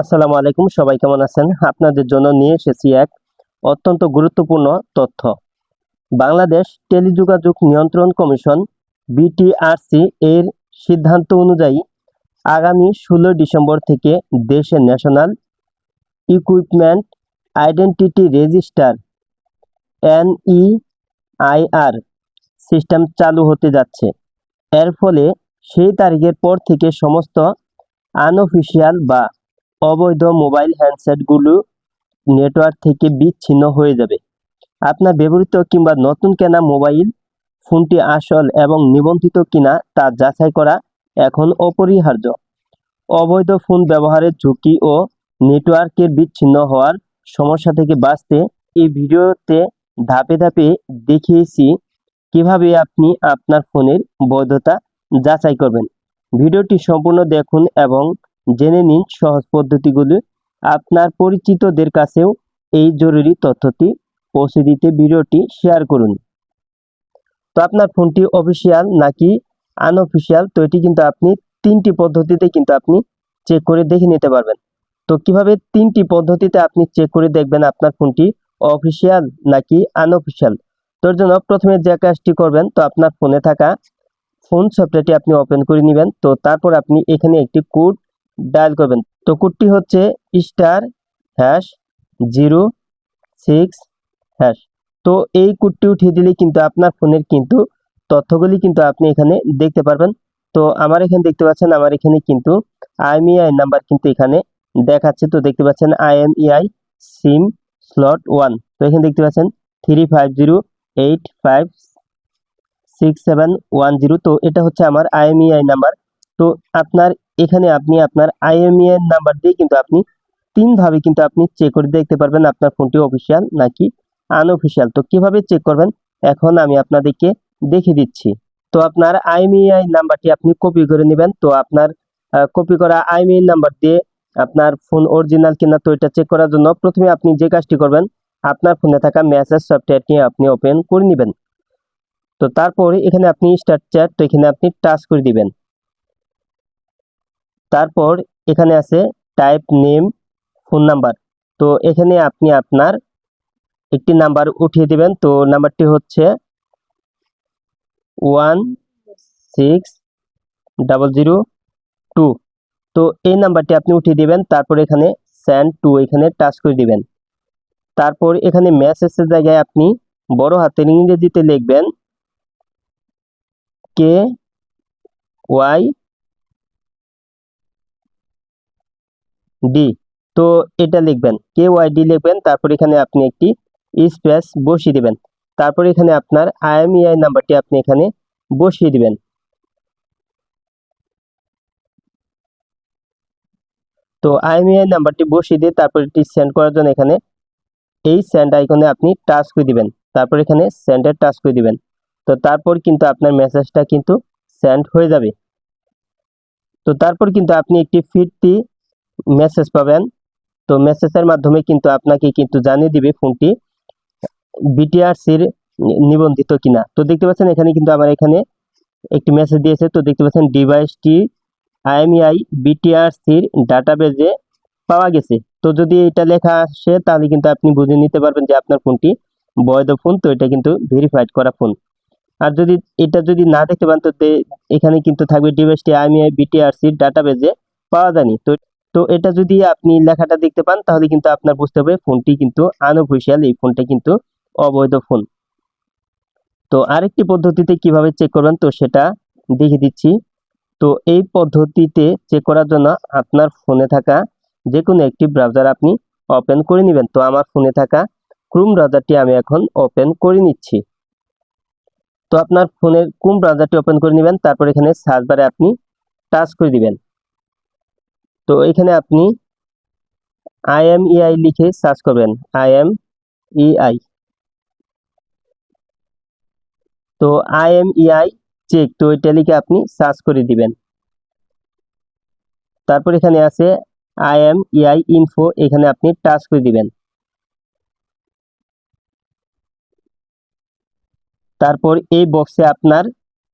আসসালামু আলাইকুম, সবাই কেমন আছেন? আপনাদের জন্য নিয়ে এসেছি এক অত্যন্ত গুরুত্বপূর্ণ তথ্য। বাংলাদেশ টেলিযোগাযোগ নিয়ন্ত্রণ কমিশন, বিটিআরসি এর সিদ্ধান্ত অনুযায়ী আগামী ষোলো ডিসেম্বর থেকে দেশে national equipment identity register, NEIR system চালু হতে যাচ্ছে। এর ফলে সেই তারিখের পর থেকে সমস্ত আনঅফিসিয়াল বা অবৈধ মোবাইল হ্যান্ডসেটগুলো নেটওয়ার্ক থেকে বিচ্ছিন্ন হয়ে যাবে। আপনার ব্যবহৃত কিংবা নতুন কেনা মোবাইল, ফোনটি আসল এবং নিবন্ধিত কিনা তা যাচাই করা এখন অপরিহার্য। অবৈধ ফোন ব্যবহারের ঝুঁকি ও নেটওয়ার্কের বিচ্ছিন্ন হওয়ার সমস্যা থেকে বাঁচতে এই ভিডিওতে ধাপে ধাপে দেখিয়েছি কীভাবে আপনি আপনার ফোনের বৈধতা যাচাই করবেন। ভিডিওটি সম্পূর্ণ দেখুন এবং জেনে নিন সহজ পদ্ধতিগুলি। আপনার পরিচিতদের কাছেও এই জরুরি তথ্যটি পৌঁছে দিতে ভিডিওটি শেয়ার করুন। তো আপনার ফোনটি অফিসিয়াল নাকি আনঅফিসিয়াল, তো এটি কিন্তু আপনি তিনটি পদ্ধতিতে কিন্তু আপনি চেক করে দেখে নিতে পারবেন। তো কীভাবে তিনটি পদ্ধতিতে আপনি চেক করে দেখবেন আপনার ফোনটি অফিসিয়াল নাকি আনঅফিসিয়াল? তোর জন্য প্রথমে যে কাজটি করবেন, তো আপনার ফোনে থাকা ফোন সফটওয়্যারটি আপনি ওপেন করে নেবেন। তো তারপর আপনি এখানে একটি কোড ডায়াল করবেন। তো কোডটি হচ্ছে star hash zero six hash তো এই কোডটি উঠিয়ে দিলে কিন্তু আপনার ফোনের কিন্তু তথ্যগুলি কিন্তু আপনি এখানে দেখতে পারবেন। তো আমার এখানে দেখতে পাচ্ছেন, আমার এখানে কিন্তু আইএমইআই নাম্বার কিন্তু এখানে দেখাচ্ছে। তো দেখতে পাচ্ছেন আইএমইআই সিম স্লট ওয়ান তো এখানে দেখতে পাচ্ছেন three five zero eight five six seven one zero তো এটা হচ্ছে আমার আইএমইআই নাম্বার তো আপনার এখানে আপনি আপনার আইএমইআই নাম্বার দিয়ে কিন্তু আপনি তিনভাবে কিন্তু আপনি চেক করে দেখতে পারবেন আপনার ফোনটি অফিসিয়াল নাকি আনঅফিসিয়াল তো কীভাবে চেক করবেন? এখন আমি আপনাদেরকে দেখে দিচ্ছি। তো আপনার আইএমইআই নাম্বারটি আপনি কপি করে নেবেন। তো আপনার কপি করা আইএমইআই নাম্বার দিয়ে আপনার ফোন অরিজিনাল কিনা তো এটা চেক করার জন্য প্রথমে আপনি যে কাজটি করবেন, আপনার ফোনে থাকা মেসেজ সফটওয়্যারটি আপনি ওপেন করে নেবেন। তো তারপরে এখানে আপনি স্টার্ট চ্যাট তো এখানে আপনি টাচ করে দিবেন। তারপর এখানে আছে টাইপ নেম ফোন নাম্বার তো এখানে আপনি আপনার একটি নাম্বার উঠিয়ে দিবেন। তো নাম্বারটি হচ্ছে one six double zero two তো এই নাম্বারটি আপনি উঠিয়ে দিবেন, তারপর এখানে স্যান্ড টু এখানে টাচ করে দিবেন। তারপর এখানে মেসেজের জায়গায় আপনি বড় হাতের ইংরেজিতে লিখবেন কে ওয়াই ডি তো এটা লিখবেন কে ওয়াই ডি লিখবেন, তারপর এখানে আপনি একটি স্পেস বসিয়ে দিবেন। তারপর এখানে আপনার আইএমইআই নাম্বারটি আপনি এখানে বসিয়ে দিবেন। তো আইএমইআই নাম্বারটি বসিয়ে দিয়ে তারপর এটি সেন্ড করার জন্য এখানে এই সেন্ড আইকনে আপনি টাচ করে দিবেন। তারপর এখানে সেন্ডের টাচ করে দিবেন। তো তারপর কিন্তু আপনার মেসেজটা কিন্তু সেন্ড হয়ে যাবে। তো তারপর কিন্তু আপনি একটি ফিরতি মেসেজ পাবেন। তো মেসেজের মাধ্যমে কিন্তু আপনাকে কিন্তু জানিয়ে দিবে ফোনটি বিটিআরসির নিবন্ধিত কিনা। তো দেখতে পাচ্ছেন এখানে কিন্তু আমার এখানে একটি মেসেজ দিয়েছে। তো দেখতে পাচ্ছেন ডিভাইসটি আইএমইআই বিটিআরসির ডাটাবেজে পাওয়া গেছে। তো যদি এটা লেখা আসে, তাহলে কিন্তু আপনি বুঝে নিতে পারবেন যে আপনার ফোনটি বৈধ ফোন, তো এটা কিন্তু ভেরিফাইড করা ফোন। আর যদি এটা যদি না দেখতে পান, তো এখানে কিন্তু থাকবে ডিভাইসটি আইএমইআই বিটিআরসির ডাটাবেজে পাওয়া যায়নি। তো তো এটা যদি আপনি লেখাটা দেখতে পান, তাহলে কিন্তু আপনার বুঝতে হবে ফোনটি কিন্তু আনঅফিসিয়াল এই ফোনটা কিন্তু অবৈধ ফোন। তো আরেকটি পদ্ধতিতে কীভাবে চেক করবেন, তো সেটা দেখে দিচ্ছি। তো এই পদ্ধতিতে চেক করার জন্য আপনার ফোনে থাকা যে কোনো একটি ব্রাউজার আপনি ওপেন করে নেবেন। তো আমার ফোনে থাকা ক্রুম ব্রাউজারটি আমি এখন ওপেন করে নিচ্ছি। তো আপনার ফোনের ক্রোম ব্রাউজারটি ওপেন করে নেবেন, তারপর এখানে সার্চ বারে আপনি টাচ করে দিবেন। তো এখানে আপনি আইএমইআই লিখে সার্চ করবেন আইএমইআই তো আইএমইআই চেক তো এটা লিখে আপনি সার্চ করে দিবেন। তারপর এখানে আছে আইএমইআই ইনফো এখানে আপনি টাচ করে দিবেন। তারপর এই বক্সে আপনার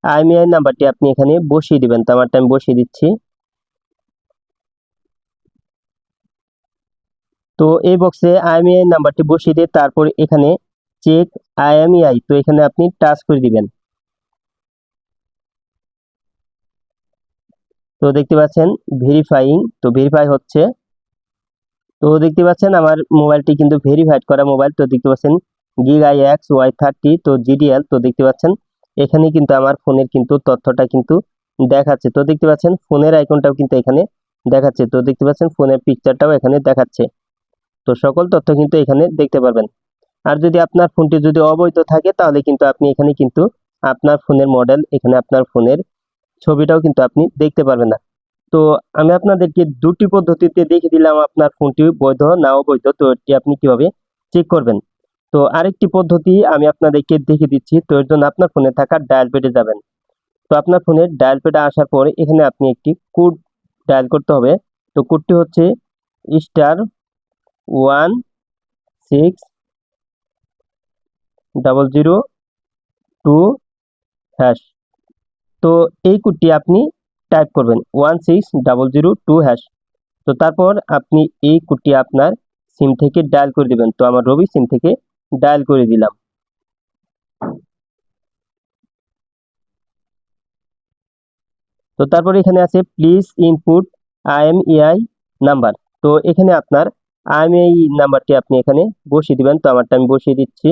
আইএমইআই নাম্বারটি আপনি এখানে বসিয়ে দিবেন। তো আমারটা আমি বসিয়ে দিচ্ছি। তো এই বক্সে আইএমইআই নাম্বারটি বসিয়ে দিয়ে তারপর এখানে চেক আইএমইআই তো এখানে আপনি টাচ করে দিবেন। তো দেখতে পাচ্ছেন ভেরিফাইং তো ভেরিফাই হচ্ছে। তো দেখতে পাচ্ছেন আমার মোবাইলটি কিন্তু ভেরিফাইড করা মোবাইল তো দেখতে পাচ্ছেন গিগাই এক্স ওয়াই থার্টি তো জিডিএল তো দেখতে পাচ্ছেন এখানে কিন্তু আমার ফোনের কিন্তু তথ্যটা কিন্তু দেখাচ্ছে। তো দেখতে পাচ্ছেন ফোনের আইকনটাও কিন্তু এখানে দেখাচ্ছে। তো দেখতে পাচ্ছেন ফোনের পিকচারটাও এখানে দেখাচ্ছে। তো সকল তথ্য কিন্তু এখানে দেখতে পারবেন। আর যদি আপনার ফোনটি যদি অবৈধ থাকে, তাহলে কিন্তু আপনি এখানে কিন্তু আপনার ফোনের মডেল, এখানে আপনার ফোনের ছবিটাও কিন্তু আপনি দেখতে পারবেন না। তো আমি আপনাদেরকে দুটি পদ্ধতিতে দেখে দিলাম আপনার ফোনটি বৈধ না অবৈধ, তো এটি আপনি কীভাবে চেক করবেন? তো আরেকটি পদ্ধতি আমি আপনাদেরকে দেখে দিচ্ছি, তো এর জন্য আপনার ফোনে থাকা ডায়াল পেডে যাবেন। তো আপনার ফোনের ডায়াল পেডে আসার পরে এখানে আপনি একটি কোড ডায়াল করতে হবে। তো কোডটি হচ্ছে star one, six, double zero, two, hash. তো এই কোডটি আপনি টাইপ করবেন, one, six, double zero, two, hash. তো তারপর আপনি এই কোডটি আপনার সিম থেকে ডায়াল করে দিবেন। তো আমার রবি সিম থেকে ডায়াল করে দিলাম। তো তারপর এখানে আছে প্লিজ ইনপুট আইএমইআই নাম্বার তো এখানে আপনার আইএমইআই নাম্বারটি আপনি এখানে বসিয়ে দিবেন, তো আমারটা আমি বসিয়ে দিচ্ছি।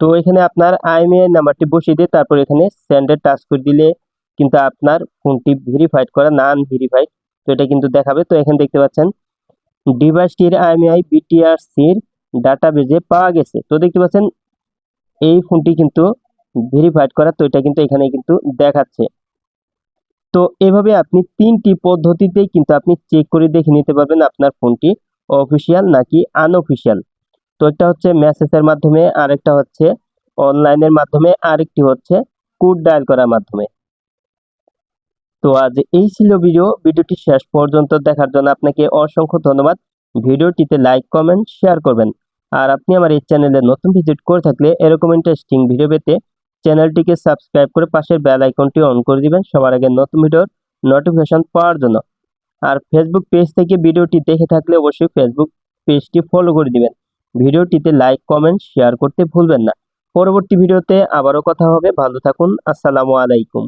তো এখানে আপনার আইএমইআই নাম্বারটি বসিয়ে দিয়ে তারপর এখানে সেন্ডের টাচ করে দিলে কিন্তু আপনার ফোনটি ভেরিফাইড করা না আনভেরিফাইড তো এটা কিন্তু দেখাবে। তো এখানে দেখতে পাচ্ছেন ডিভাইসটির আইএমআই বিটিআরসির ডাটাবেজে পাওয়া গেছে। তো দেখতে পাচ্ছেন, এই ফোনটি কিন্তু ভেরিফাইড করা, তো এটা কিন্তু এখানে কিন্তু দেখাচ্ছে। তো এভাবে আপনি তিনটি পদ্ধতিতেই কিন্তু আপনি চেক করে দেখে নিতে পারবেন আপনার ফোনটি অফিসিয়াল নাকি আনঅফিসিয়াল তো একটা হচ্ছে মেসেজের মাধ্যমে, আরেকটা হচ্ছে অনলাইনের মাধ্যমে, আরেকটি হচ্ছে কোড ডায়াল করার মাধ্যমে। তো আজ এই ছিল ভিডিও ভিডিওটি শেষ পর্যন্ত দেখার জন্য আপনাকে অসংখ্য ধন্যবাদ। ভিডিওটিতে লাইক কমেন্ট শেয়ার করবেন। আর আপনি আমার এই চ্যানেলে নতুন ভিজিট করে থাকলে এরকম ইন্টারেস্টিং ভিডিও পেতে চ্যানেলটিকে সাবস্ক্রাইব করে পাশের বেল আইকনটি অন করে দিবেন সবার আগে নতুন ভিডিওর নোটিফিকেশন পাওয়ার জন্য। আর ফেসবুক পেজ থেকে ভিডিওটি দেখে থাকলে অবশ্যই ফেসবুক পেজটি ফলো করে দিবেন। ভিডিওটিতে লাইক কমেন্ট শেয়ার করতে ভুলবেন না। পরবর্তী ভিডিওতে আবারও কথা হবে। ভালো থাকুন। আসসালামু আলাইকুম।